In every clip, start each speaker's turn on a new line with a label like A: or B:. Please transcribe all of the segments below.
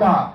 A: guardar.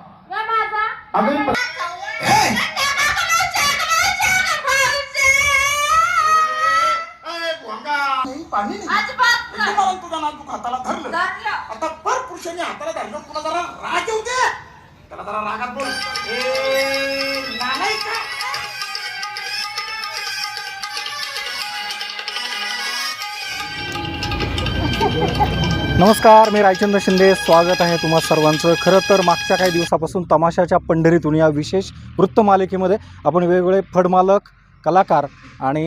B: नमस्कार मी रायचंद्र शिंदे. स्वागत आहे तुम्हा सर्वांचं. खरं तर मागच्या काही दिवसापासून तमाशाच्या पंढरीतून या विशेष वृत्तमालिकेमध्ये आपण वेगवेगळे फडमालक कलाकार आणि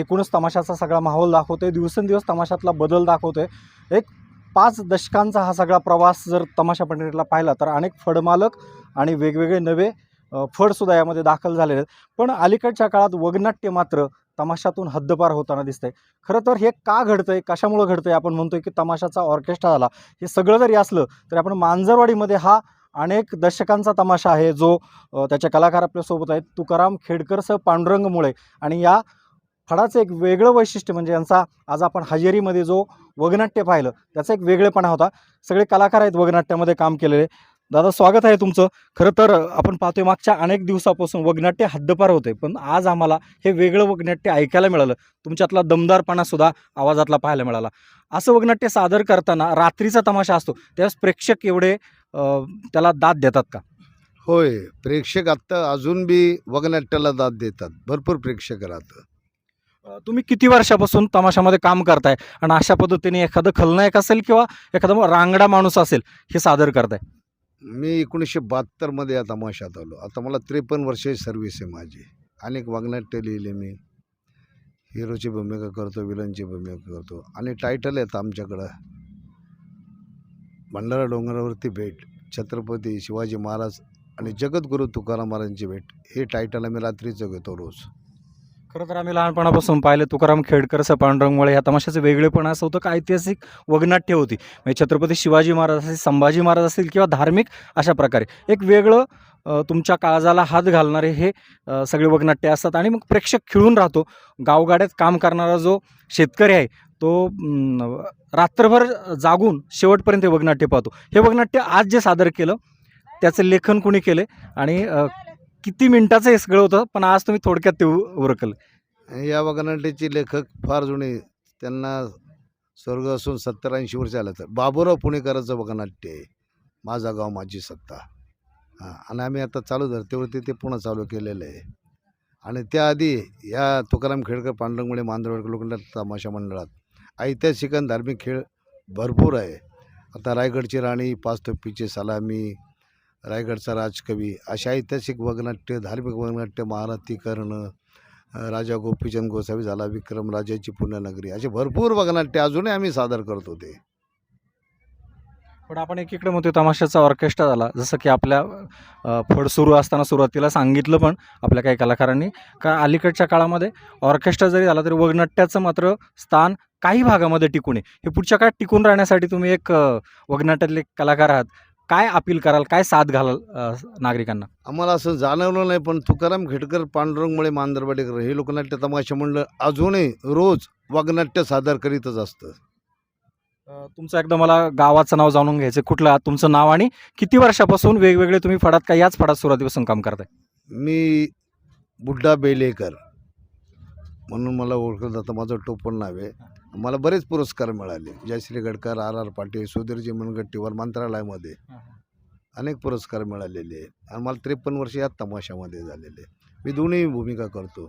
B: एकूणच तमाशाचा सगळा माहोल दाखवतोय. दिवसेंदिवस तमाशातला बदल दाखवतोय. एक पाच दशकांचा हा सगळा प्रवास जर तमाशा पंढरीला पाहिला तर अनेक फडमालक आणि वेगवेगळे नवे फडसुद्धा यामध्ये दाखल झालेले आहेत. पण अलीकडच्या काळात वगनाट्य मात्र तमाशातून हद्दपार होताना दिसतंय. खरं तर हे का घडतंय कशामुळं घडतंय आपण म्हणतोय की तमाशाचा ऑर्केस्ट्रा झाला हे सगळं जरी असलं तरी आपण मांजरवाडीमध्ये हा अनेक दशकांचा तमाशा आहे जो त्याचे कलाकार आपल्यासोबत आहेत तुकाराम खेडकरसह पांडुरंग मुळे आणि या फडाचं एक वेगळं वैशिष्ट्य म्हणजे यांचा आज आपण हजेरीमध्ये जो वगनाट्य पाहिलं त्याचा एक वेगळेपणा होता. सगळे कलाकार आहेत वगनाट्यामध्ये काम केलेले. दादा स्वागत आहे तुमचं. खरं तर आपण पाहतोय मागच्या अनेक दिवसापासून वगनाट्य हद्दपार होते पण आज आम्हाला हे वेगळं वगनाट्य ऐकायला मिळालं. तुमच्यातला दमदारपणा सुद्धा आवाजातला पाहायला मिळाला. असं वगनाट्य सादर करताना रात्रीचा तमाशा असतो त्यावेळेस प्रेक्षक एवढे त्याला दाद देतात का?
C: होय प्रेक्षक आत्ता अजून बी वगनाट्याला दाद देतात. भरपूर प्रेक्षक राहतं
B: तुम्ही किती वर्षापासून तमाशामध्ये काम करताय? आणि अशा पद्धतीने एखादं खलनायक असेल किंवा एखादा रांगडा माणूस असेल हे सादर करताय?
C: मी एकोणीसशे बहात्तरमध्ये या तमाशात आलो. आता मला त्रेपन्न वर्षाची सर्व्हिस आहे माझी. अनेक वगनाट्य लिहिले मी. हिरोची भूमिका करतो विलनची भूमिका करतो. आणि टायटल आहेत आमच्याकडं. भंडारा डोंगरावरती भेट छत्रपती शिवाजी महाराज आणि जगद्गुरू तुकाराम महाराजांची भेट. हे टायटल आम्ही रात्रीचं घेतो रोज.
B: खरं तर आम्ही लहानपणापासून पाहिलं तुकाराम खेडकर पांडुरंगमुळे ह्या तमाशाचं वेगळेपण असं होतं का ऐतिहासिक वगनाट्य होती. म्हणजे छत्रपती शिवाजी महाराज असतील संभाजी महाराज असतील किंवा धार्मिक अशा प्रकारे. एक वेगळं तुमच्या काळजाला हात घालणारे हे सगळे वगनाट्य असतात आणि मग प्रेक्षक खिळून राहतो. गावगाड्यात काम करणारा जो शेतकरी आहे तो रात्रभर जागून शेवटपर्यंत हे वगनाट्य पाहतो. हे वगनाट्य आज जे सादर केलं त्याचं लेखन कुणी केलं आणि किती मिनिटाचं हे सगळं होतं पण आज तुम्ही थोडक्यात ते उ- उरकलं.
C: या वगनाट्याचे लेखक फार जुने त्यांना स्वर्ग असून सत्तर ऐंशी वर्ष आलं तर. बाबूराव पुणेकरांचं वगनाट्य आहे. माझा गाव माझी सत्ता. हां आणि आम्ही आता चालू धरतेवरती ते पुन्हा चालू केलेलं आहे. आणि त्याआधी या तुकाराम खेडकर पांडुरंगमुळे मांजरवाडकर लोखंडात तमाशा मंडळात ऐतिहासिक आणि धार्मिक खेळ भरपूर आहे. आता रायगडची राणी पाच टप्पीची सलामी रायगडचा राजकवी अशा ऐतिहासिक वगनाट्य धार्मिक वगनाट्य महारथी करणं राजा गोपीचंद गोसावी झाला विक्रम राजाची पुण्यनगरी असे भरपूर वगनाट्य अजूनही आम्ही सादर करतो ते
B: पण आपण एकीकडे म्हणतो तमाशाचा ऑर्केस्ट्रा झाला जसं की आपल्या फड सुरू असताना सुरुवातीला सांगितलं पण आपल्या काही कलाकारांनी. का अलीकडच्या काळामध्ये ऑर्केस्ट्रा जरी झाला तरी वगनाट्याचं मात्र स्थान काही भागामध्ये टिकून आहे हे पुढच्या काळात टिकून राहण्यासाठी तुम्ही एक वगनाट्यातले कलाकार आहात. काय अपील कराल काय साथ घालाल अ, नागरिकांना?
C: आम्हाला असं जाणवलं नाही पण तुकाराम खेडकर पांडुरंगमुळे मांजरवाडेकर हे लोकनाट्य तमाशा मंडळ अजूनही रोज वगनाट्य सादर करीतच असतं.
B: अ, तुमचं एकदा मला गावाचं नाव जाणून घ्यायचं कुठलं तुमचं नाव आणि किती वर्षापासून वेगवेगळे तुम्ही फडात का याच फडात सुरुवातीपासून काम करताय?
C: मी बुड्डा बेलेकर म्हणून मला ओळखलं जातं माझं टोपण नाव आहे. मला बरेच पुरस्कार मिळाले. जयश्री गडकर आर आर पाटील सुधीरजी मनगट्टीवर मंत्रालयामध्ये अनेक पुरस्कार मिळालेले आहे आणि मला त्रेपन्न वर्ष यात तमाशामध्ये झालेले मी दोन्ही भूमिका करतो.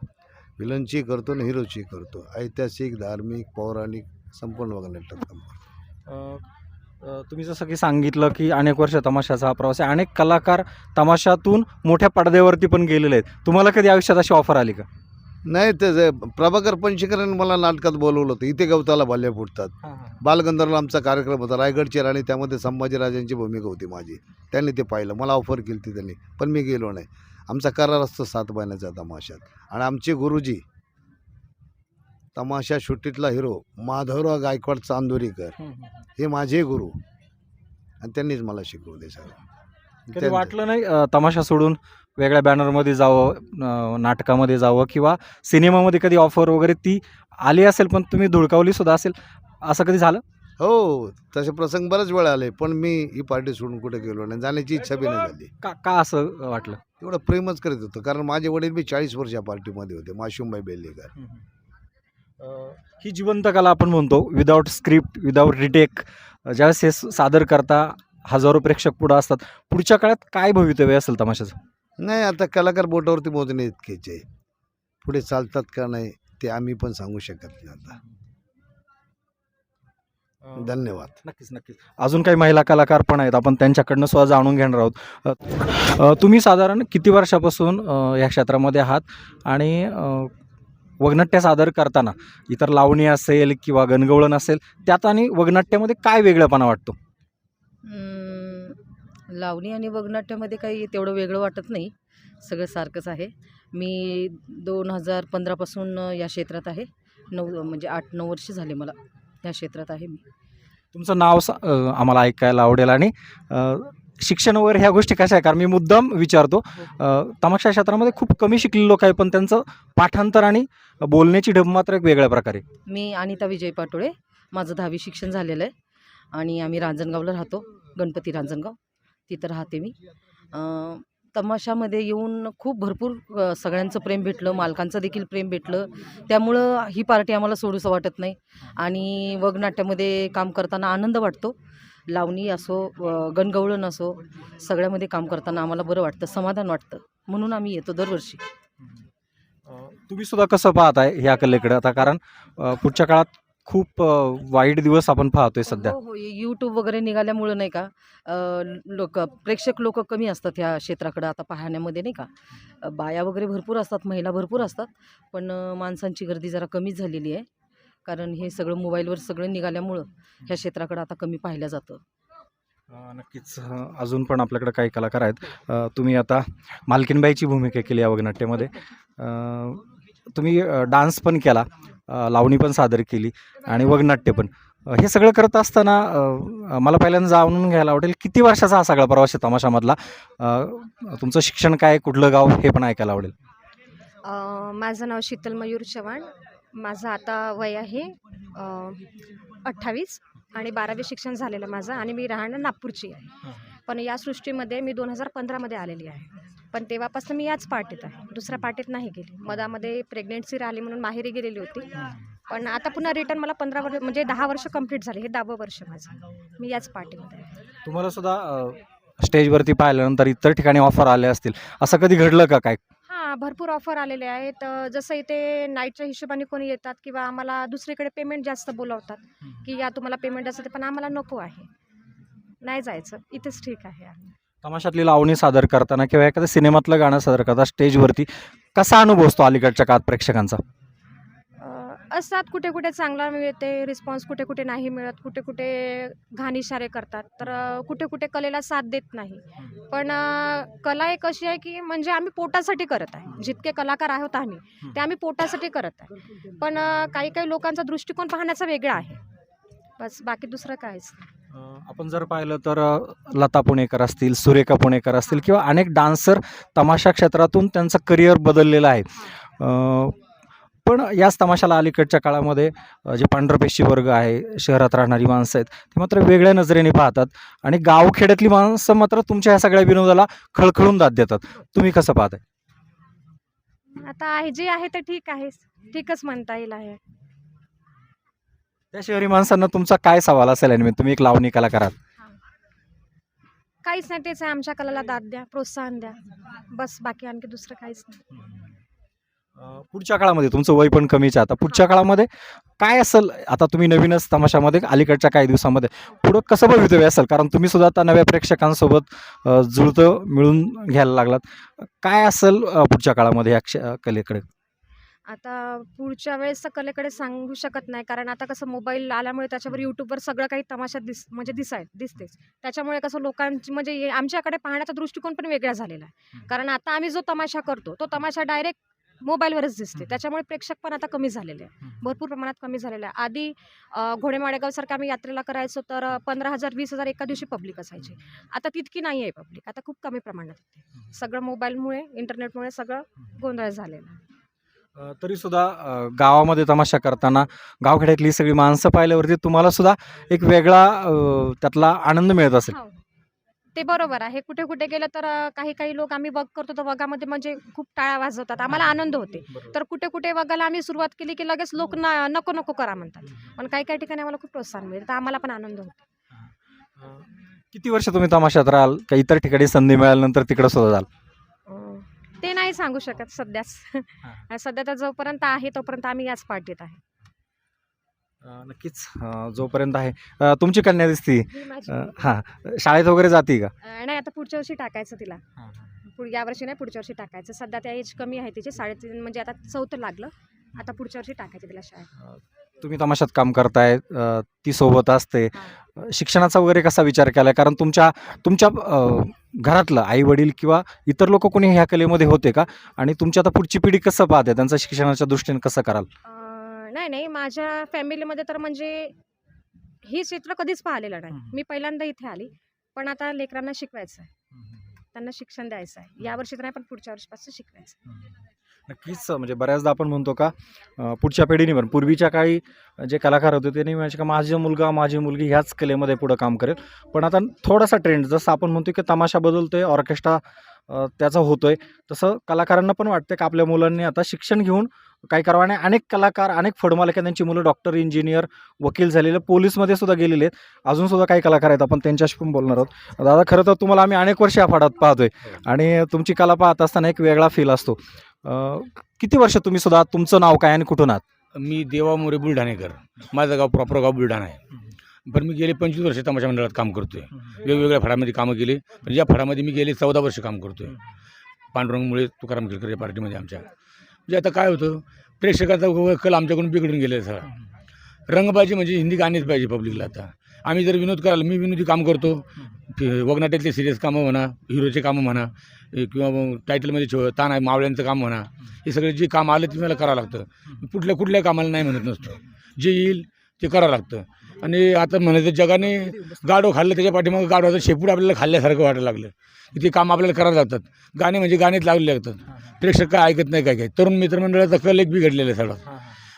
C: विलनची करतो आणि हिरोची करतो. ऐतिहासिक धार्मिक पौराणिक संपूर्ण काम करतो
B: अ, तुम्ही जसं की सांगितलं की अनेक वर्ष तमाशाचा हा प्रवास आहे. अनेक कलाकार तमाशातून मोठ्या पडद्यावरती पण गेलेले आहेत. तुम्हाला कधी आयुष्यात अशी ऑफर आली का?
C: नाही ते प्रभाकर पंचकरांनी मला नाटकात बोलवलं होतं. इथे गवताला भाल्या फुटतात. बालगंधर्वला आमचा कार्यक्रम होता. रायगडची राणी त्यामध्ये संभाजीराजांची भूमिका होती माझी. त्यांनी ते पाहिलं. मला ऑफर केली ती त्यांनी. पण मी गेलो नाही. आमचा करार असतो सात महिन्याचा तमाशात. आणि आमचे गुरुजी तमाशा सुट्टीतला हिरो माधवराव गायकवाड चांदोरीकर हे माझे गुरु. आणि त्यांनीच मला शिकवले त्यांचं-
B: वाटलं नाही तमाशा सोडून वेगळ्या बॅनरमध्ये जावं नाटकामध्ये जावं किंवा सिनेमामध्ये कधी ऑफर वगैरे ती आली असेल पण तुम्ही धुळकावली सुद्धा असेल असं कधी झालं?
C: हो तसे प्रसंग बरेच वेळा आले पण मी ही पार्टी सोडून कुठे गेलो नाही जाण्याची इच्छा बी नाही झाली.
B: का का असं वाटलं?
C: तेवढं प्रेमच करीत होतं कारण माझे वडील बी चाळीस वर्ष या पार्टीमध्ये होते माशुमबाई बेल्लेकर.
B: ही जिवंत कला आपण म्हणतो विदाऊट स्क्रिप्ट विदाऊट रिटेक ज्यावेळेस हे सादर करता हजारो प्रेक्षक पुढं असतात पुढच्या काळात काय भवितव्य असेल तमाशाचं?
C: नाही आता कलाकार बोटावरती मोजणे इतकेच आहे. पुढे चालतात का नाही ते आम्ही पण सांगू शकत नाही आता. धन्यवाद.
B: नक्कीच नक्कीच. अजून काही महिला कलाकार पण आहेत आपण त्यांच्याकडनं सुद्धा जाणून घेणार आहोत. तुम्ही साधारण किती वर्षापासून या क्षेत्रामध्ये आहात? आणि वगनाट्य सादर करताना इतर लावणी असेल किंवा गणगवळण असेल त्यात आणि वगनाट्यामध्ये काय वेगळेपणा वाटतो?
D: लावणी आणि वगनाट्यामध्ये काही तेवढं वेगळं वाटत नाही. सगळं सारखंच आहे. मी दोन हजार पंधरापासून या क्षेत्रात आहे. नऊ म्हणजे आठ नऊ वर्ष झाले मला या क्षेत्रात आहे मी.
B: तुमचं नाव सा- आम्हाला ऐकायला आवडेल आणि शिक्षण वगैरे ह्या गोष्टी कशा आहे? कारण मी मुद्दाम विचारतो अ, तमाशा क्षेत्रामध्ये खूप कमी शिकलेले लोक आहे पण त्यांचं पाठांतर आणि बोलण्याची ढब मात्र एक वेगळ्या प्रकारे.
D: मी अनिता विजय पाटोळे माझं दहावी शिक्षण झालेलं आहे आणि आम्ही रांजणगावला राहतो गणपती रांजणगाव. तिथं राहते मी. तमाशामध्ये येऊन खूप भरपूर सगळ्यांचं प्रेम भेटलं मालकांचं देखील प्रेम भेटलं. त्यामुळं ही पार्टी आम्हाला सोडूसं वाटत नाही. आणि वगनाट्यामध्ये काम करताना आनंद वाटतो. लावणी असो गणगवळण असो सगळ्यामध्ये काम करताना आम्हाला बरं वाटतं समाधान वाटतं. म्हणून आम्ही येतो दरवर्षी.
B: तुम्ही सुद्धा कसं पाहताय ह्या कलेकडे? आता कारण पुढच्या काळात खूप वाईट दिवस आपण पाहतोय सध्या.
D: हो हो. यूट्यूब वगैरे निघाल्यामुळं नाही का लोक प्रेक्षक लोक कमी असतात ह्या क्षेत्राकडं आता पाहण्यामध्ये नाही का. बाया वगैरे भरपूर असतात महिला भरपूर असतात पण माणसांची गर्दी जरा कमीच झालेली आहे. कारण हे सगळं मोबाईलवर सगळं निघाल्यामुळं ह्या क्षेत्राकडं आता कमी पाहिलं जातं.
B: नक्कीच. अजून पण आपल्याकडे काही कलाकार आहेत. तुम्ही आता मालकीनबाईची भूमिका केली या वगनाट्यामध्ये तुम्ही डान्स पण केला. लावणी पण सादर केली आणि वगनाट्य पण. हे सगळं करत असताना मला पहिल्यांदा जाणून घ्यायला आवडेल किती वर्षाचा हा सगळा प्रवास आहे तमाशामधला? तुमचं शिक्षण काय कुठलं गाव हे पण ऐकायला आवडेल.
E: माझं नाव शीतल मयूर चव्हाण. माझं आता वय आहे अठ्ठावीस आणि बारावी शिक्षण झालेलं माझं आणि मी राहणं नागपूरची. आहे पण या सृष्टीमध्ये मी दोन हजार पंधरामध्ये आलेली आहे. पण तेव्हापासून मी याच पार्टीत आहे. दुसऱ्या पार्टीत नाही गेली. मधामध्ये प्रेग्नेन्सी राहिली म्हणून माहेरी गेलेली होती. पण आता पुन्हा रिटर्न मला पंधरा वर्ष म्हणजे दहा वर्ष कंप्लीट झाले. हे दहावं वर्ष माझं. मी याच पार्टीमध्ये आहे.
B: तुम्हाला सुद्धा स्टेजवरती पाहिल्यानंतर इतर ठिकाणी ऑफर आले असतील. असं कधी घडलं का काय?
E: हां भरपूर ऑफर आलेले आहेत. जसं इथे नाईटच्या हिशोबाने कोणी येतात किंवा आम्हाला दुसरीकडे पेमेंट जास्त बोलावतात की या तुम्हाला पेमेंट असतं पण आम्हाला नको आहे. नाही जायचं. इथेच ठीक आहे. आम्ही
B: तमाशातली लावणी सादर करताना किंवा एखादं सिनेमातलं गाणं सादर करताना स्टेजवरती कसा अनुभव असतो अलीकडच्या काळात प्रेक्षकांचा?
E: असतात कुठे कुठे चांगला मिळते रिस्पॉन्स कुठे कुठे नाही मिळत कुठे कुठे घाण इशारे करतात. तर कुठे कुठे कलेला साथ देत नाही. पण कला एक अशी आहे की म्हणजे आम्ही पोटासाठी करत आहे. जितके कलाकार आहोत आम्ही ते आम्ही पोटासाठी करत आहे. पण काही काही लोकांचा दृष्टिकोन पाहण्याचा वेगळा आहे. बस बाकी दुसरं काहीच नाही.
B: आपण जर पाहिलं तर लता पुणेकर असतील सुरेखा पुणेकर असतील किंवा अनेक डान्सर तमाशा क्षेत्रातून त्यांचं करिअर बदललेलं आहे. पण याच तमाशाला अलीकडच्या काळामध्ये जे पांढरपेशी वर्ग आहे शहरात राहणारी माणसं आहेत ते मात्र वेगळ्या नजरेने पाहतात आणि गावखेड्यातली माणसं मात्र तुमच्या ह्या सगळ्या विनोदाला खळखळून दाद देतात. तुम्ही कसं पाहताय?
E: आता आहे जे आहे ते ठीक आहे ठीकच म्हणता येईल आहे.
B: त्या शहरी माणसांना तुमचा काय सवाल असेल आणि तुम्ही एक लावणी कलाकार आहात
E: काहीच नाही तेच आहे आमच्या कलेला दाद द्या प्रोत्साहन द्या. बस बाकी आणखी दुसरं काहीच नाही.
B: अं, पुढच्या काळामध्ये तुमचं वय पण कमीच आहे. आता पुढच्या काळामध्ये काय असेल? आता तुम्ही नवीनच तमाशामध्ये अलीकडच्या काही दिवसामध्ये पुढं कसं भवितव्य असेल? कारण तुम्ही सुद्धा आता नव्या प्रेक्षकांसोबत अं, जुळतं मिळून घ्यायला लागलात. काय असेल अं, पुढच्या काळामध्ये या क्ष कलेकडे?
E: आता पुढच्या वेळेस कलेकडे सांगू शकत नाही. कारण आता कसं मोबाईल आल्यामुळे त्याच्यावर यूट्यूबवर सगळं काही तमाशा दिस म्हणजे दिसाय दिसतेच. त्याच्यामुळे कसं लोकांची म्हणजे आमच्याकडे पाहण्याचा दृष्टिकोन पण वेगळा झालेला आहे. कारण आता आम्ही जो तमाशा करतो तो तमाशा डायरेक्ट मोबाईलवरच दिसते. त्याच्यामुळे प्रेक्षक पण आता कमी झालेले आहे भरपूर प्रमाणात कमी झालेलं आहे आधी घोडेमाडेगावसारखं आम्ही यात्रेला करायचो तर पंधरा हजार वीस हजार एका दिवशी पब्लिक असायची. आता तितकी नाही आहे पब्लिक आता खूप कमी प्रमाणात सगळं मोबाईलमुळे इंटरनेटमुळे सगळं गोंधळ झालेला आहे.
B: तरी सुद्धा गावामध्ये तमाशा करताना गावखेड्यातली सगळी माणसं पाहिल्यावरती तुम्हाला सुद्धा एक वेगळा अ, त्यातला आनंद मिळत असेल.
E: हो. ते बरोबर आहे. कुठे कुठे गेलं तर अ, काही काही लोक आम्ही वग करतो तर वगामध्ये म्हणजे खूप टाळ्या वाजवतात. आम्हाला आनंद होते. तर कुठे कुठे वगाला आम्ही सुरुवात केली की लगेच लोक ना नको नको करा म्हणतात. पण काही काही ठिकाणी आम्हाला खूप प्रोत्साहन मिळतं. तर आम्हाला पण आनंद होतो.
B: किती वर्ष तुम्ही तमाशात राहाल? का इतर ठिकाणी संधी मिळाल्यानंतर तिकडे सुद्धा जाल?
E: ते नाही सांगू शकत सध्याच. सध्या तर जोपर्यंत आहे तोपर्यंत आम्ही याच पार्टीत आहे.
B: अ, नक्कीच. जोपर्यंत आहे. तुमची कन्या दिसती.
E: ही.
B: शाळेत वगैरे जाते का?
E: नाही आता पुढच्या वर्षी टाकायचं तिला. या वर्षी नाही पुढच्या वर्षी टाकायचं. सध्या त्या एज कमी आहे तिची. साडेतीन म्हणजे आता चौथं लागलं. आता पुढच्या वर्षी टाकायचं तिला शाळेत.
B: तुम्ही तमाशात काम करताय अ, ती सोबत असते. शिक्षणाचा वगैरे कसा विचार केला? कारण तुमच्या तुमच्या अ, घरातलं आई वडील किंवा इतर लोक कोणी ह्या कलेमध्ये होते का? आणि तुमची आता पुढची पिढी कसं पाहते? त्यांचं शिक्षणाच्या दृष्टीने कसं कराल?
E: अं, नाही नाही. माझ्या फॅमिलीमध्ये तर म्हणजे हे चित्र कधीच पाहिलेलं नाही.
B: हम्म.
E: मी पहिल्यांदा इथे आली. पण आता लेकरांना शिकवायचं आहे त्यांना शिक्षण द्यायचं आहे या वर्षी तर नाही पण पुढच्या वर्षीपासून शिकवायचं आहे.
B: नक्कीच म्हणजे बऱ्याचदा आपण म्हणतो का पुढच्या पिढीने पण पूर्वीच्या काळी जे कलाकार होते ते नाही का माझा मुलगा माझी मुलगी ह्याच कलेमध्ये पुढं काम करेल. पण आता थोडासा ट्रेंड जसं आपण म्हणतो की तमाशा बदलतोय ऑर्केस्ट्रा अ, त्याचा होतोय. तसं कलाकारांना पण वाटतं की आपल्या मुलांनी आता शिक्षण घेऊन काय करावं आणि अनेक कलाकार अनेक फडमालक त्यांची मुलं डॉक्टर इंजिनियर वकील झालेले पोलीसमध्ये सुद्धा गेलेले आहेत. अजून सुद्धा काही कलाकार आहेत आपण त्यांच्याशी पण बोलणार आहोत. दादा खरं तर तुम्हाला आम्ही अनेक वर्ष या फाडात पाहतोय आणि तुमची कला पाहत असताना एक वेगळा फील असतो. किती वर्ष तुम्ही सुद्धा तुमचं नाव काय आणि कुठून आहात?
F: मी देवा मोरे बुलढाणेकर. माझं गाव प्रॉपर गाव बुलढाणा आहे. पण मी गेले पंचवीस वर्ष तमाशा मंडळात काम करतोय. वेगवेगळ्या फळामध्ये कामं केली पण या फळामध्ये मी गेले चौदा वर्ष काम करतोय. पांडुरंगमुळे तुकाराम केळकर या पार्टीमध्ये आमच्या. म्हणजे आता काय होतं प्रेक्षकाचा कल आमच्याकडून बिघडून गेले सगळा. रंगबाजी म्हणजे हिंदी गाणीच पाहिजे पब्लिकला आता. आम्ही जर विनोद करायला मी विनोदी काम करतो. वगनाट्यातले सिरियस कामं म्हणा हिरोचे कामं म्हणा किंवा टायटलमध्ये छो ताण आहे मावळ्यांचं काम म्हणा हे सगळे जे काम आलं ते मला करावं लागतं. कुठल्या कुठल्या कामाला नाही म्हणत नसतो. जे येईल ते करावं लागतं. आणि आता म्हणायचं जगाने गाडो खाल्लं त्याच्या पाठीमागं गाडवाचं शेपूट आपल्याला खाल्ल्यासारखं वाटायला लागलं. की ते काम आपल्याला करावं लागतात गाणे म्हणजे गाणेच लागले लागतात. प्रेक्षक काय ऐकत नाही काय काय. तरुण मित्रमंडळाचा कल एक बिघडलेला आहे सगळं.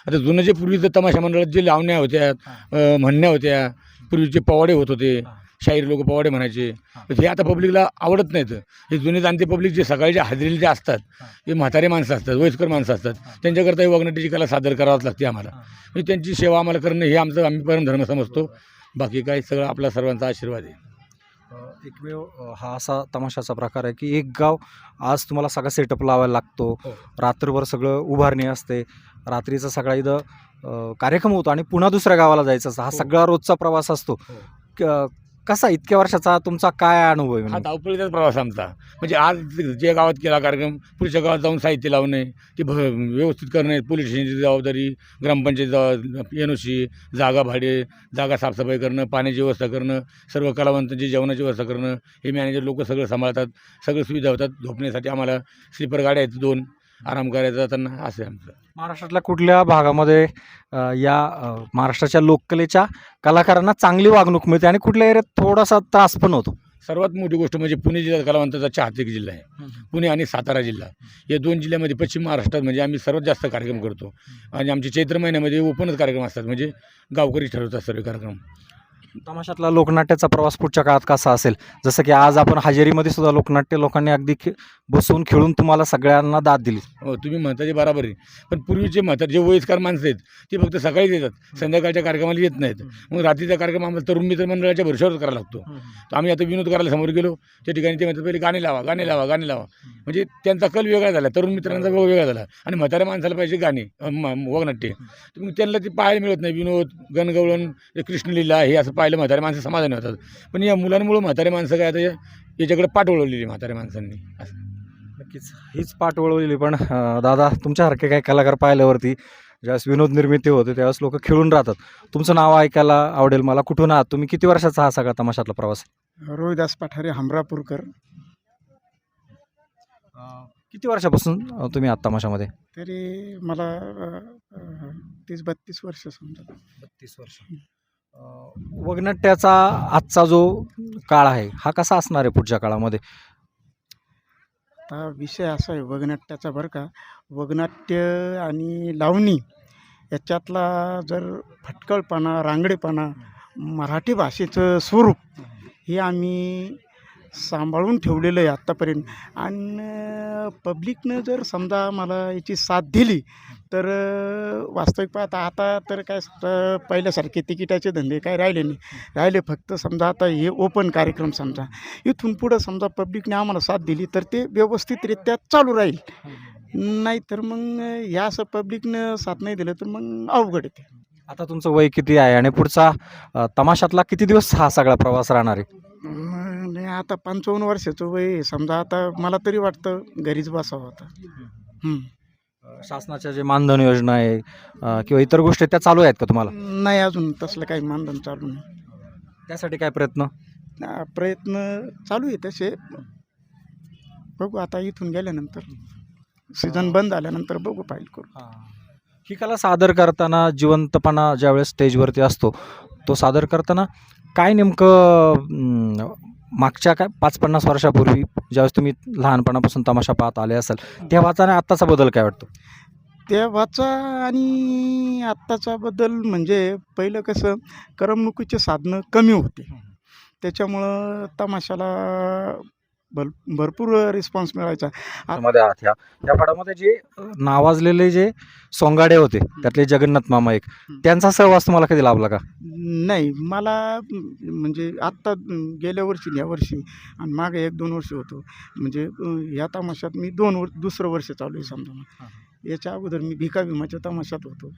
F: आता जुनं जे पूर्वीचं तमाशा मंडळात जे लावण्या होत्या म्हणण्या होत्या पूर्वीचे पवाडे होत होते शाहीर लोक पवाडे म्हणायचे. हे. आता पब्लिकला आवडत नाहीत. हे जुने जाणते पब्लिक जे सकाळच्या हाजरीला जे असतात हे. म्हातारे माणसं असतात वयस्कर माणसं असतात त्यांच्याकरता ही वगनाट्याची कला सादर करावंच लागते आम्हाला. म्हणजे त्यांची सेवा आम्हाला करणं हे आमचं आम्ही परमधर्म समजतो. बाकी काय सगळं आपला सर्वांचा आशीर्वाद आहे.
B: एकमेव हा असा तमाशाचा प्रकार आहे की एक गाव आज तुम्हाला सगळा सेटअप लावायला लागतो.
F: हो.
B: रात्रभर सगळं उभारणी असते. रात्रीचा सगळा इथं कार्यक्रम होतो आणि पुन्हा दुसऱ्या गावाला जायचं असतं. हा
F: हो.
B: सगळा रोजचा प्रवास असतो.
F: हो.
B: क- कसा इतक्या वर्षाचा तुमचा काय अनुभव आहे म्हणजे?
F: हा
B: म्हणजे?
F: धावपळीचाच प्रवास आमचा. म्हणजे आज जे गावात केला कार्यक्रम पुढच्या गावात जाऊन साहित्य लावणे ते भ व्यवस्थित करणे पोलीस स्टेशनची जबाबदारी ग्रामपंचायत एन ओ सी जागा भाडे जागा साफसफाई करणं पाण्याची व्यवस्था करणं सर्व कलावंतांची जेवणाची व्यवस्था करणं हे मॅनेजर लोक सगळं सांभाळतात सगळं सुविधा होतात. झोपण्यासाठी आम्हाला स्लीपर गाड्या आहेत दोन. आराम करायचा जाताना असं आहे आमचं.
B: महाराष्ट्रातल्या कुठल्या भागामध्ये अ, या अ, महाराष्ट्राच्या लोककलेच्या कलाकारांना चांगली वागणूक मिळते आणि कुठल्या एरियात थोडासा त्रास पण होतो?
F: सर्वात मोठी गोष्ट म्हणजे पुणे जिल्हा कलावंताचा चाहतेक जिल्हा आहे. पुणे आणि सातारा जिल्हा. या दोन जिल्ह्यामध्ये पश्चिम महाराष्ट्रात म्हणजे आम्ही सर्वात जास्त कार्यक्रम करतो. आणि आमचे चैत्र महिन्यामध्ये ओपनच कार्यक्रम असतात. म्हणजे गावकरी ठरवतात सर्व कार्यक्रम.
B: तमाशातला लोकनाट्याचा प्रवास पुढच्या काळात कसा असेल? जसं की आज आपण हजेरीमध्ये सुद्धा लोकनाट्य लोकांनी अगदी खे बसून खेळून तुम्हाला सगळ्यांना दाद दिली.
F: हो तुम्ही म्हणता ते बराबर. आहे पण पूर्वीचे म्हणतात जे वयस्कर माणसं आहेत ते फक्त सकाळीच येतात. संध्याकाळच्या कार्यक्रमाला येत नाहीत. मग रात्रीचा कार्यक्रम आम्हाला तरुण मित्र मंडळाच्या भरशावर करावा लागतो. तर आम्ही आता विनोद करायला समोर गेलो. त्या ठिकाणी ते म्हणतात पहिले गाणे लावा गाणे लावा गाणे लावा. म्हणजे त्यांचा कल वेगळा झाला. तरुण मित्रांचा वेग वेगळा झाला. आणि म्हाताऱ्या माणसाला पाहिजे गाणे वगनाट्य. तर मग त्यांना ते पाहायला मिळत नाही. विनोद गणगवळण हे कृष्णलीला हे असं पाहिलं म्हाताऱ्या माणसं समाधानी होतात. पण या मुलांमुळं म्हातारे माणसं काय आता या- याच्याकडे पाठ वळवलेली म्हाताऱ्या माणसांनी. असं.
B: नक्कीच. हीच पाठ वळवलेली. पण दादा तुमच्यासारखे काही कलाकार पाहिल्यावरती ज्यावेळेस विनोद निर्मिती होते त्यावेळेस लोक खेळून राहतात. तुमचं नाव ऐकायला आवडेल. मला कुठून आहात तुम्ही? किती वर्षाचा हा सगळा तमाशातला प्रवास?
G: रोहिदास पठारे हमरापूरकर.
B: किती वर्षापासून तुम्ही आहात तमाशामध्ये?
G: तरी मला तीस बत्तीस वर्ष समजा.
B: बत्तीस वर्ष. वगनाट्याचा आजचा जो काळ आहे हा कसा असणार आहे पुढच्या काळामध्ये?
G: आता विषय असा आहे वगनाट्याचा बरं का. वगनाट्य आणि लावणी याच्यातला जर फटकळपणा रांगडेपणा मराठी भाषेचं स्वरूप हे आम्ही सांभाळून ठेवलेलं आहे आत्तापर्यंत. आणि पब्लिकनं जर समजा मला याची साथ दिली तर वास्तविक पाहता आता तर काय पहिल्यासारखे तिकिटाचे धंदे काय राहिले नाही. राहिले फक्त समजा आता हे ओपन कार्यक्रम समजा. इथून पुढं समजा पब्लिकने आम्हाला साथ दिली तर ते व्यवस्थितरित्या चालू राहील. नाही तर मग ह्या असं पब्लिकनं साथ नाही दिलं तर मग अवघड येते
B: आता तुमचं वय किती आहे? आणि पुढचा तमाशातला किती दिवस हा सगळा प्रवास राहणार आहे?
G: नाही आता पंचावन्न वर्षाचं वय आहे. समजा आता मला तरी वाटतं घरीच बसावं आता. हं.
B: शासनाच्या जे मानधन योजना आहे अ, किंवा इतर गोष्टी त्या चालू आहेत का तुम्हाला?
G: नाही अजून तसलं काही मानधन चालू नाही.
B: त्यासाठी काय प्रयत्न?
G: प्रयत्न चालू आहे तसे. बघू आता इथून गेल्यानंतर. सीझन बंद झाल्यानंतर बघू पाहिजे करू.
B: ही कला सादर करताना जिवंतपणा ज्यावेळेस स्टेजवरती असतो तो सादर करताना काय नेमकं अं, मागच्या काय पाच पन्नास वर्षापूर्वी ज्यावेळेस तुम्ही लहानपणापासून तमाशा पाहत आले असाल तेव्हाचा आणि आत्ताचा बदल काय वाटतो?
G: तेव्हाचा आणि आत्ताचा बद्दल म्हणजे पहिलं कसं करमणुकीचे साधनं कमी होते. त्याच्यामुळं तमाशाला भर भरपूर रिस्पॉन्स मिळायचा.
B: मध्ये आहात ह्या या फडामध्ये जे नावाजलेले जे सोंगाडे होते त्यातले जगन्नाथ मामा एक त्यांचा सहवास तुम्हाला कधी लाभला का?
G: नाही मला म्हणजे आत्ता गेल्या वर्षी या वर्षी आणि मागे एक दोन वर्ष होतो. म्हणजे ह्या तमाशात मी दोन वर्ष दुसरं वर्ष चालू आहे समजा. मग. याच्या अगोदर मी भिका भीमाच्या तमाशात होतो.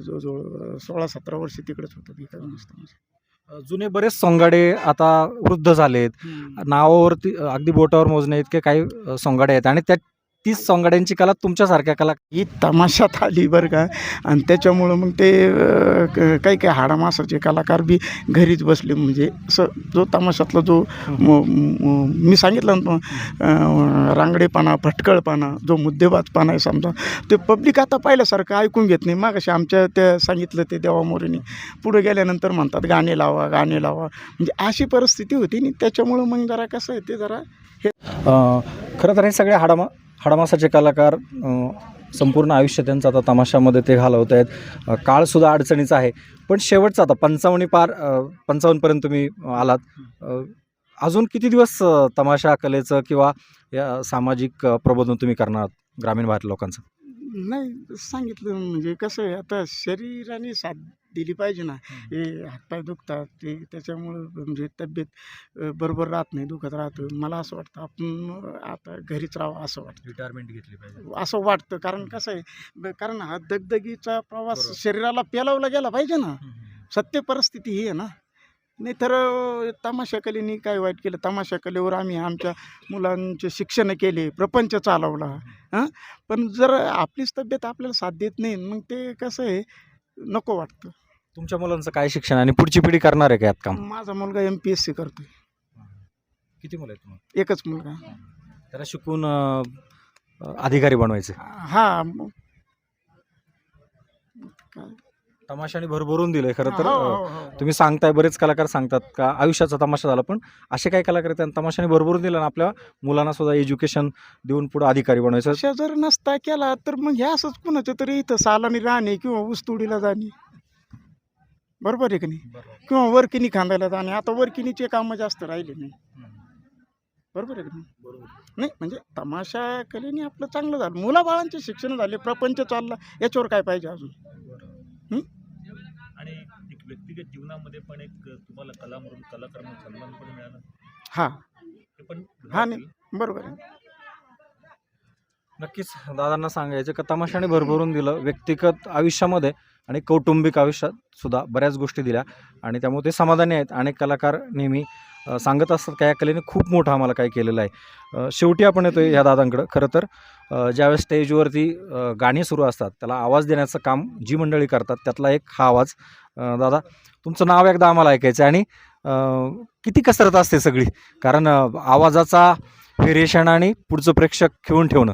G: जवळजवळ सोळा सतरा वर्ष तिकडेच होतो भिका भीमाच्या तमाशात.
B: जुने बरेच सोंगाडे आता वृद्ध झालेत. नावावरती अगदी बोटावर मोजणे इतके काही सोंगाडे आहेत. आणि त्या तीच सोंगाड्यांची कला तुमच्यासारख्या कला
G: ही तमाशात आली बरं का. आणि त्याच्यामुळं मग ते काही काही हाडामासाचे कलाकार बी घरीच बसले. म्हणजे असं जो तमाशातला जो म- सांगितलं ना रांगडेपणा भटकळपणा जो मुद्देबाजपणा आहे समजा ते पब्लिक आता पाहिल्यासारखं ऐकून घेत नाही. मागाशी आमच्या त्या सांगितलं ते देवामोरीने पुढे गेल्यानंतर म्हणतात गाणे लावा गाणे लावा. म्हणजे अशी परिस्थिती होती आणि त्याच्यामुळं मग जरा कसं आहे ते जरा
B: अ, खरं तर हे सगळे हाडामा हाडामासाचे कलाकार संपूर्ण आयुष्य त्यांचं आता तमाशामध्ये ते घालवत आहेत. काळसुद्धा अडचणीचा आहे. पण शेवटचा आता पंचावणी पार पंचावन्नपर्यंत तुम्ही आलात. अजून किती दिवस तमाशा कलेचं किंवा या सामाजिक प्रबोधन तुम्ही करणार आहात ग्रामीण भारत लोकांचं?
G: नाही सांगितलं म्हणजे कसं आहे आता शरीराने साध दिली पाहिजे ना. हे हातपाय दुखतात ते त्याच्यामुळं म्हणजे तब्येत बरोबर राहत नाही दुखत राहतं. मला असं वाटतं आपण आता घरीच राहावं असं वाटतं.
B: रिटायरमेंट घेतली पाहिजे.
G: असं वाटतं. कारण कसं आहे कारण हा दगदगीचा प्रवास शरीराला पेलावला गेला पाहिजे ना. सत्य परिस्थिती ही आहे ना. नाही तर अ, तमाशा कलेने काय वाईट केलं? तमाशा कलेवर आम्ही आमच्या मुलांचे शिक्षण केले प्रपंच चालवला. हां? पण जर आपलीच तब्येत आपल्याला साथ देत नाही मग ते कसं आहे नको वाटतं.
B: तुमच्या मुलांचं काय शिक्षण आणि पुढची पिढी करणार आहे का यात काम?
G: माझा मुलगा एम पी एस सी करतोय.
B: किती मुलं आहेत तुम्हाला?
G: एकच मुलगा.
B: त्याला शिकून अ, अधिकारी बनवायचे.
G: हा मग. काय?
B: तमाशाने भरभरून दिलंय खरं तर.
G: हो, हो, हो.
B: तुम्ही सांगताय बरेच कलाकार सांगतात का आयुष्याचा तमाशा झाला पण असे काही कलाकार आहेत, त्यांना तमाशाने भरभरून दिलं आणि आपल्या मुलांना सुद्धा एज्युकेशन देऊन पुढे अधिकारी बनायचं.
G: अशा जर नसता केला तर मग हे असंच कुणाचं तरी इथं सालानी राहणे किंवा ऊसतोडीला जाणे. बरोबर आहे की नाही? किंवा वर्किनी खांदायला जाणे. आता वर्किनीचे कामं जास्त राहिले नाही. बरोबर आहे की नाही? नाही म्हणजे तमाशा कलेने आपलं चांगलं झालं. मुलाबाळांचे शिक्षण झाले प्रपंच चालला याच्यावर काय पाहिजे अजून?
H: आणि व्यक्तिगत जीवनामध्ये पण एक तुम्हाला कला म्हणून कलाकार म्हणून सन्मान पण मिळाला.
G: हा.
H: ते पण
G: हा नाही. बरोबर आहे.
B: नक्कीच दादांना सांगायचं का तमाशाने भरभरून दिलं व्यक्तिगत आयुष्यामध्ये आणि कौटुंबिक आयुष्यात सुद्धा बऱ्याच गोष्टी दिल्या. आणि त्यामुळे ते समाधानी आहेत. अनेक कलाकार नेहमी अ, सांगत असतात का या कलेने खूप मोठं आम्हाला काय केलेलं आहे. अ, शेवटी आपण येतो ह्या दादांकडं. खरं तर अ, ज्यावेळेस स्टेजवरती अ, गाणी सुरू असतात त्याला आवाज देण्याचं काम जी मंडळी करतात त्यातला एक हा आवाज. अ, दादा तुमचं नाव एकदा आम्हाला ऐकायचं आणि किती कसरत असते सगळी? कारण आवाजाचा व्हेरिएशन आणि पुढचं प्रेक्षक खेळून ठेवणं.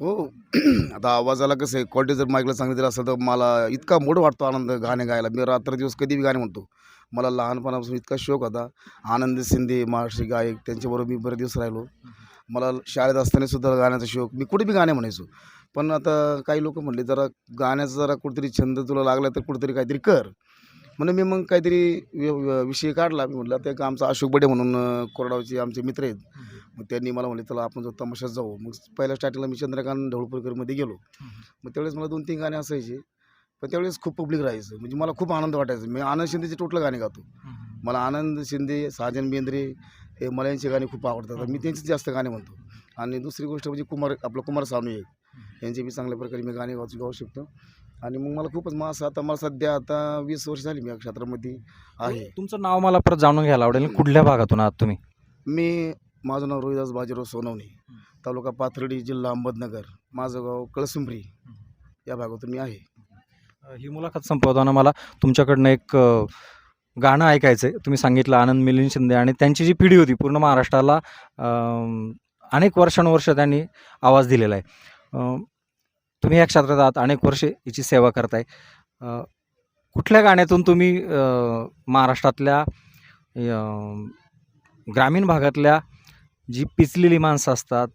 C: हो. आता आवाजाला कसं आहे क्वालिटी जर माईकला चांगली दिलं असेल तर मला इतका मोड वाटतो आनंद गाणे गायला. मी रात्र दिवस कधी बी गाणे म्हणतो. मला लहानपणापासून इतका शौक होता. आनंद शिंदे महाराष्ट्री गायक त्यांच्याबरोबर मी बरेच दिवस राहिलो. मला शाळेत असताना सुद्धा गाण्याचा शौक. मी कुठे बी गाणे म्हणायचो. पण आता काही लोक म्हणले जरा गाण्याचा जरा कुठेतरी छंद तुला लागला तर कुठेतरी काहीतरी कर. म्हणून मी मग काहीतरी वि- वि- विषय काढला. मी म्हटलं एक आमचा अशोक बडे म्हणून कोरडावचे आमचे मित्र आहेत. मग त्यांनी मला म्हणले चला आपण जो तमाशात जाऊ. मग पहिल्या स्टार्टिंगला मी चंद्रकांत ढवळपूरकरमध्ये गेलो. मग त्यावेळेस मला दोन तीन गाणे असायचे. पण त्यावेळेस खूप पब्लिक राहायचं. म्हणजे मला खूप आनंद वाटायचा. मी आनंद शिंदेचे टोटल गाणे गातो. मला आनंद शिंदे साजन बेंद्रे हे मला यांचे गाणे खूप आवडतात. मी त्यांचेच जास्त गाणे म्हणतो. आणि दुसरी गोष्ट म्हणजे कुमार आपलं कुमार सानू एक. यांचे मी चांगल्या प्रकारे मी गाणे गाऊ गाऊ शकतो. आणि मग मला खूपच मग असं आता मला सध्या आता वीस वर्ष झाली मी या क्षेत्रामध्ये आहे.
B: तुमचं नाव मला परत जाणून घ्यायला आवडेल. कुठल्या भागातून आहात तुम्ही?
C: मी माझं नाव रोहिदास बाजीराव सोनवणे. तालुका पाथर्डी जिल्हा अहमदनगर. माझं गाव कळसुंबरी या भागातून मी आहे.
B: ही मुलाखत संपवताना मला तुमच्याकडनं एक गाणं ऐकायचं आहे तुम्ही सांगितलं आनंद मिलिंद शिंदे आणि त्यांची जी पिढी होती पूर्ण महाराष्ट्राला अनेक वर्षानुवर्ष त्यांनी आवाज दिलेला आहे. तुम्ही या क्षेत्रात आहात अनेक वर्षे याची सेवा करताय. कुठल्या गाण्यातून तुम्ही महाराष्ट्रातल्या ग्रामीण भागातल्या जी पिचलेली माणसं असतात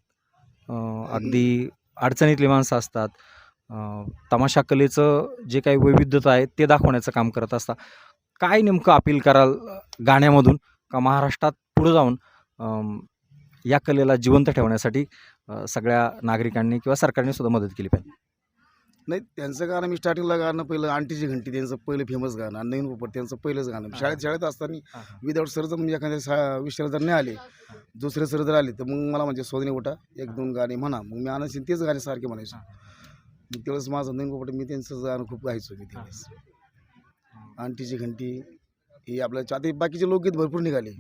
B: अगदी अडचणीतली माणसं असतात तमाशा कलेचं जे काही वैविध्यता आहे ते दाखवण्याचं काम करत असता काय नेमकं अपील कराल गाण्यामधून? का महाराष्ट्रात पुढं जाऊन या कलेला जिवंत ठेवण्यासाठी सगळ्या नागरिकांनी किंवा सरकारने सुद्धा मदत केली पाहिजे.
C: नाही त्यांचं गाणं मी स्टार्टिंगला गाणं पहिलं आंटीची घंटी त्यांचं पहिलं फेमस गाणं आणि नवीन पोपट त्यांचं पहिलंच गाणं. शाळेत शाळेत असताना विदाऊट सर जर म्हणजे एखाद्या शा विषयाला जर नाही आले दुसरे सर जर आले तर मग मला म्हणजे सोदने उठा एक दोन गाणे म्हणा. मग मी आनंद तेच गाणे सारखे म्हणायचो. मग त्यावेळेस माझं नवीन पोपट मी त्यांचं गाणं खूप गायचो मी त्यावेळेस. आंटीची घंटी ही आपल्या आता बाकीचे लोकगीत भरपूर निघाले.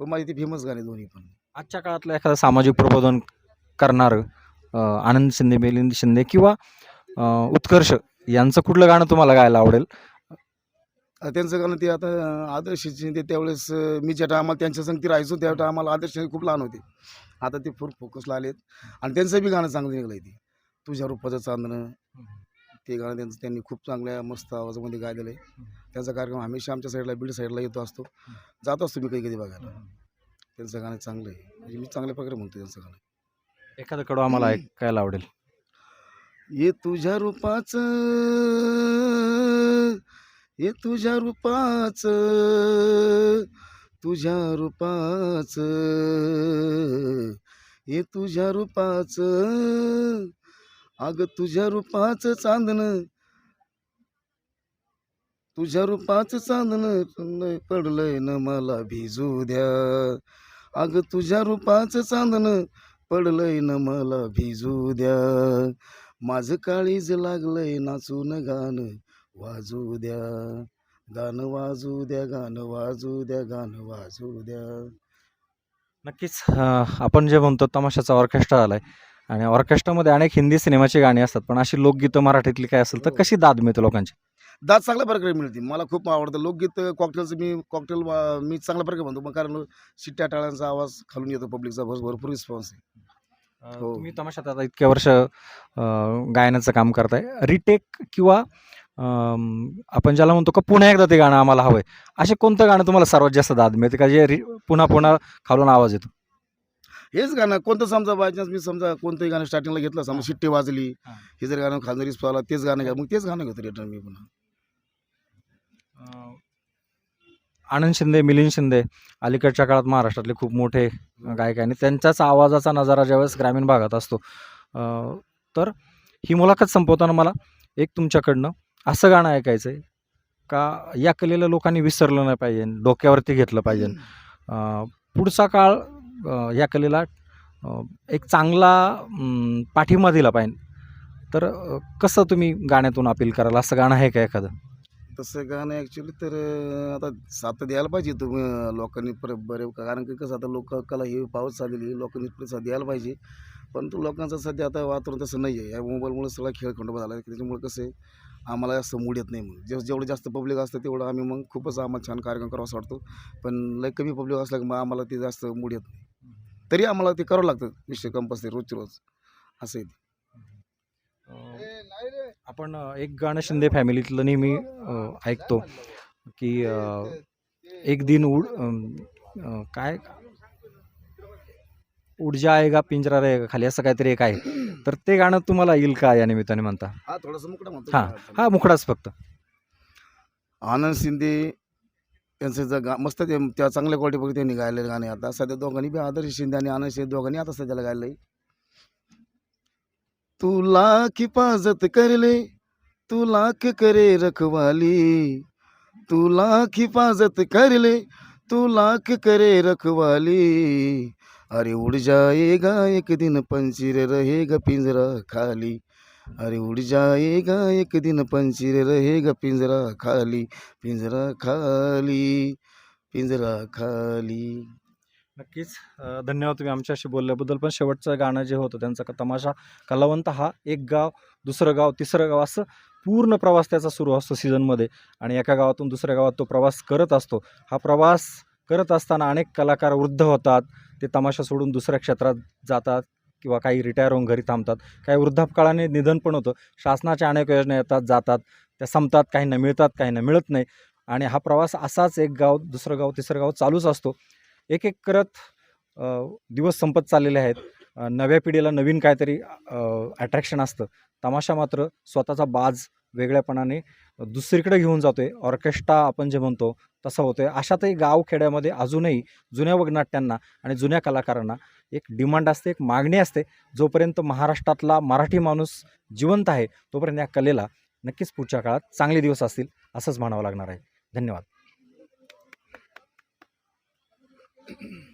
C: पण माझे ते फेमस गाणे दोन्ही पण.
B: आजच्या काळातलं एखादं सामाजिक प्रबोधन करणारं आनंद शिंदे मिलिंद शिंदे किंवा उत्कर्ष यांचं कुठलं गाणं तुम्हाला गायला आवडेल?
C: आता त्यांचं गाणं ते आता आदर्श शिंदे त्यावेळेस मी ज्या टायमाला त्यांच्या संगती राहायचो त्या टायमाला आदर्श खूप लहान होते. आता ते फुल फोकसला आलेत. आणि त्यांचं बी गाणं चांगलं निघलं आहे ते. तुझ्या रूपाचं चांदणं. ते गाणं त्यांचं त्यांनी खूप चांगल्या मस्त आवाजामध्ये गायलेलं आहे. त्यांचा कार्यक्रम हमेशा आमच्या साईडला बीड साईडला येतो असतो. जात असतो मी कधी कधी बघायला. त्यांचं गाणं चांगलं आहे. म्हणजे मी चांगल्या प्रकारे म्हणतो त्यांचं गाणं.
B: एखादं कडं आम्हाला ऐकायला आवडेल.
C: ये तुझ्या रूपाचं ये तुझ्या रूपाचं तुझ्या रूपाचं ये तुझ्या रूपाचं. अगं तुझ्या रूपाचं चांदणं तुझ्या रूपाचं चांदणं पडलंय- पडलंय न मला भिजू द्या. अगं तुझ्या रूपाचं चांदणं पडलंय न मला भिजू द्या. माझं काळीज लागलंय नाचून गाणं वाजू द्या. गाणं वाजू द्या गाणं वाजू द्या गाणं वाजू द्या.
B: नक्कीच आपण जे म्हणतो तमाशाचा ऑर्केस्ट्रा आलाय आणि ऑर्केस्ट्रामध्ये अनेक हिंदी सिनेमाची गाणी असतात पण अशी लोकगीतं मराठीतली काय असेल तर कशी दाद मिळते लोकांची?
C: दात चांगल्या प्रकारे मिळते मला खूप आवडतं. लोकगीत कॉकटेलचं मी कॉकटेल मी चांगल्या प्रकारे म्हणतो. मग कारण शिट्ट्या टाळ्यांचा आवाज खालून येतो पब्लिकचा भर भरपूर रिस्पॉन्स आहे. हो.
B: तुम्ही तमाशात आता इतक्या वर्ष अ, गायनाचं काम करताय. रिटेक किंवा आपण ज्याला म्हणतो का पुन्हा एकदा ते गाणं आम्हाला हवंय. असे कोणतं गाणं तुम्हाला सर्वात जास्त दाद मिळते? का जे रि- पुन्हा पुन्हा खालून आवाज येतो?
C: हेच गाणं. कोणतं समजा बाय चान्स मी समजा कोणतंही गाणं स्टार्टिंगला घेतलं समजा शिट्टी वाजली
B: हा.
C: हे जर गाणं खालून रिस्पॉन्स आला तेच गाणं घ्या. मग तेच गाणं घेतो रिटर्न मी पुन्हा.
B: आनंद शिंदे मिलिंद शिंदे अलीकडच्या काळात महाराष्ट्रातले खूप मोठे गायक आहे आणि त्यांच्याच आवाजाचा नजारा ज्यावेळेस ग्रामीण भागात असतो तर ही मुलाखत संपवताना मला एक तुमच्याकडनं असं गाणं ऐकायचं आहे का या कलेला लोकांनी विसरलं नाही पाहिजे डोक्यावरती घेतलं पाहिजे. पुढचा काळ या कलेला एक चांगला पाठिंबा दिला पाहिजे. तर कसं तुम्ही गाण्यातून अपील कराल? असं गाणं आहे का एखादं?
C: तसं गाणं ॲक्च्युली तर आता साथ द्यायला पाहिजे तुम्ही लोकांनी पर बरे कारण की कसं आता लोक कला ही पाऊस चाललेली लोकांनी प्रतिसाद द्यायला पाहिजे. परंतु लोकांचं सध्या आता वातावरण तसं नाही आहे. या मोबाईलमुळे सगळा खेळ खंडोबा झाला आहे. त्याच्यामुळे कसं आहे आम्हाला जास्त मूड येत नाही मग जे जेवढं जास्त पब्लिक असतं तेवढं आम्ही मग खूपच आम्हाला छान कार्यक्रम करावा असं वाटतो. पण लय कमी पब्लिक असलं की मग आम्हाला ते जास्त मूड येत नाही. तरी आम्हाला ते करावं लागतं विषय कंपल्सरी रोजची रोज. असं आहे ते.
B: आपण एक गाणं शिंदे फॅमिलीतलं नेहमी ऐकतो की एक दिन उड काय? ऊर्जा आहे का पिंजरा रहेगा खाली असं काहीतरी एक आहे. तर ते गाणं तुम्हाला येईल का या निमित्ताने म्हणता?
C: हा थोडंसं मुकडा म्हणतो.
B: हां हा मुखडाच फक्त.
C: आनंद शिंदे यांचं जर गा मस्त ते त्या चांगल्या क्वालिटीपैकी त्यांनी गायलेले गाणे आता. सध्या दोघांनी बी आदर्श शिंदे आणि आनंद शिंदे दोघांनी आता सध्याला गायलंय. तू लाख हिफाजत करले तू लाख करे रखवाली. तू लाख हिफाजत करले तू लाख करे रखवाली. अरे उड़ जाएगा एक दिन पंचिर रहेगा पिंजरा खाली. अरे उड़ जाएगा एक दिन पंचिर रहेगा पिंजरा खाली. पिंजरा खाली पिंजरा खाली.
B: नक्कीच. धन्यवाद तुम्ही आमच्याशी बोलल्याबद्दल. पण शेवटचं गाणं जे होतं त्यांचा तमाशा कलावंत हा. एक गाव दुसरं गाव तिसरं गाव असं पूर्ण प्रवास त्याचा सुरू असतो सीझनमध्ये. आणि एका गावातून दुसऱ्या गावात तो प्रवास करत असतो. हा प्रवास करत असताना अनेक कलाकार वृद्ध होतात. ते तमाशा सोडून दुसऱ्या क्षेत्रात जातात किंवा काही रिटायर होऊन घरी थांबतात. काही वृद्धापकाळाने निधन पण होतं. शासनाच्या अनेक योजना येतात जातात. त्या संपतात काहींना मिळतात काहींना मिळत नाही. आणि हा प्रवास असाच एक गाव दुसरं गाव तिसरं गाव चालूच असतो. एक एक करत दिवस संपत चाललेले आहेत. नव्या पिढीला नवीन काहीतरी अट्रॅक्शन असतं. तमाशा मात्र स्वतःचा बाज वेगळ्यापणाने दुसरीकडे घेऊन जातोय. ऑर्केस्ट्रा आपण जे म्हणतो तसं होतोय. अशातही गावखेड्यामध्ये अजूनही जुन्या वगनाट्यांना आणि जुन्या कलाकारांना एक डिमांड असते एक मागणी असते. जोपर्यंत महाराष्ट्रातला मराठी माणूस जिवंत आहे तोपर्यंत या कलेला नक्कीच पुढच्या काळात चांगले दिवस असतील असंच म्हणावं लागणार आहे. धन्यवाद. Mm-hmm.